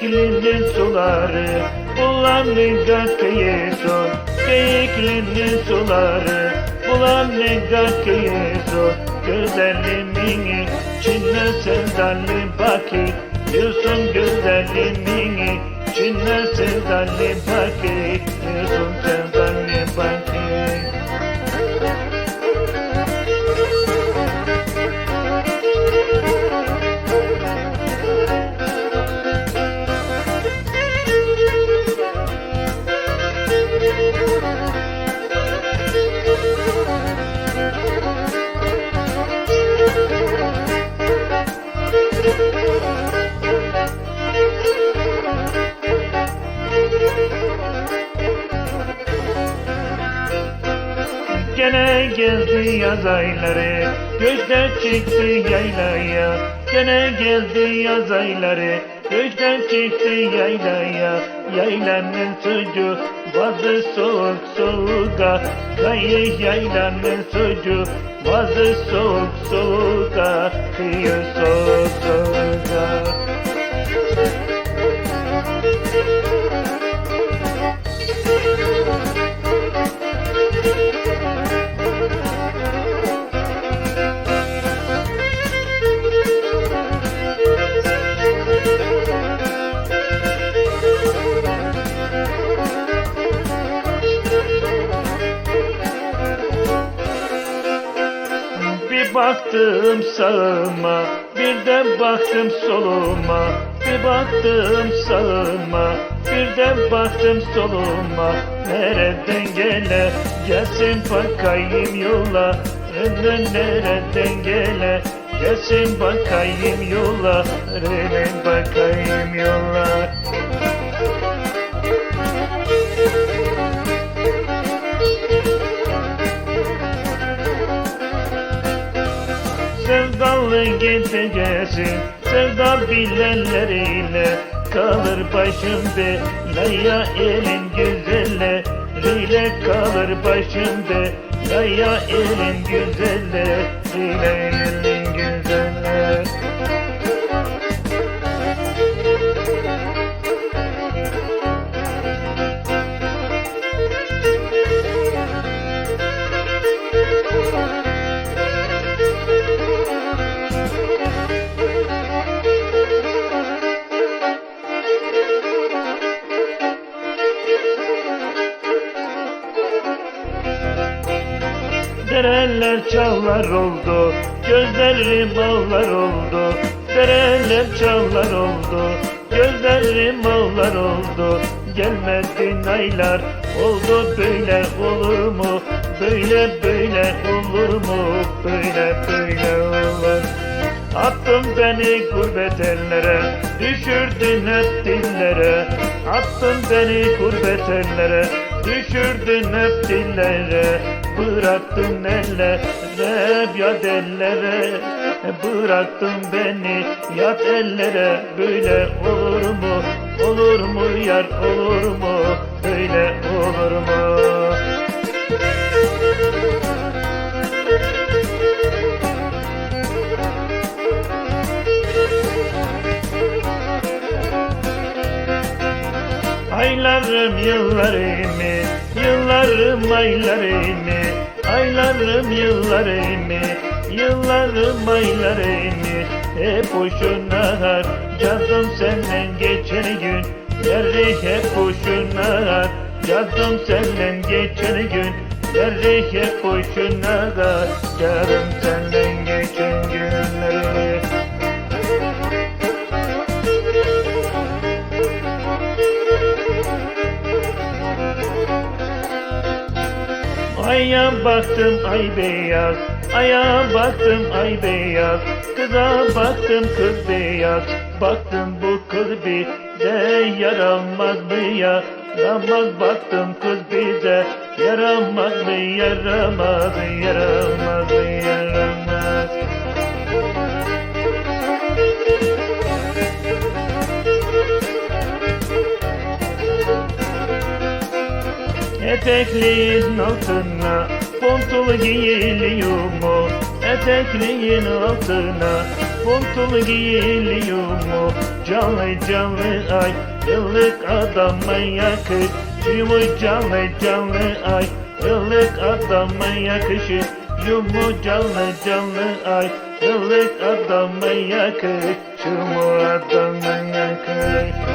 Geyiklinin suları bulanıga köye son Geyiklinin suları bulanıga köye son Güzelliğini Çin'e sevdalı baki Diyorsun güzelliğini Çin'e sevdalı baki Diyorsun sevdalı Gene geldi yaz ayları Göçten çıktı yaylaya. Gene geldi yaz ayları Göçten çıktı yaylaya Yaylanın sucu Bazı soğuk soğuğa Kayı yaylanın sucu Bazı soğuk soğuğa Kıyı soğuk soğuğa baktım sağıma, bir de baktım soluma. Bir baktım sağıma, bir de baktım soluma. Nereden gele, gelsin bakayım yola. Önden nereden gele, gelsin bakayım yola. Önden bakayım yola. Sevdalı gideceksin Sevda bilenleriyle Kalır başım belaya elin güzelle Rile kalır başım belaya elin güzelle Rile elin güzelle Dereler çağlar oldu, gözlerim ağlar oldu. Dereler çağlar oldu, gözlerim ağlar oldu. Gelmedin aylar, oldu böyle olur mu? Böyle böyle olur mu? Böyle böyle olur. Attın beni gurbet ellere, düşürdün hep dillere. Attın beni gurbet ellere, düşürdün hep dillere. Bıraktın ellere, yat ellere. Bıraktın beni yat ellere. Böyle olur mu, olur mu yar olur mu? Böyle olur mu? Aylarım yıllarımı, yıllarım aylarımı, aylarım yıllarımı, yıllarım aylarımı. Hep boşuna harcadım senden geçen gün, derdi hep boşuna harcadım senden geçen gün, derdi hep boşuna harcadım senden Aya baktım ay beyaz, aya baktım ay beyaz, kıza baktım kız beyaz, baktım bu kız bize yaramaz mı ya, yaramaz baktım kız bize, yaramaz mı? Yaramaz, yaramaz mı yaramaz. Etekliğin altına Pontulu giyiliyor mu? Etekliğin altına Montul giyiliyor mu? Canlı canlı ay Yıllık adama yakışıyor mu Canlı canlı ay Yıllık adama yakışıyor mu Canlı canlı ay Yıllık adama yakışıyor mu Adama yakışıyor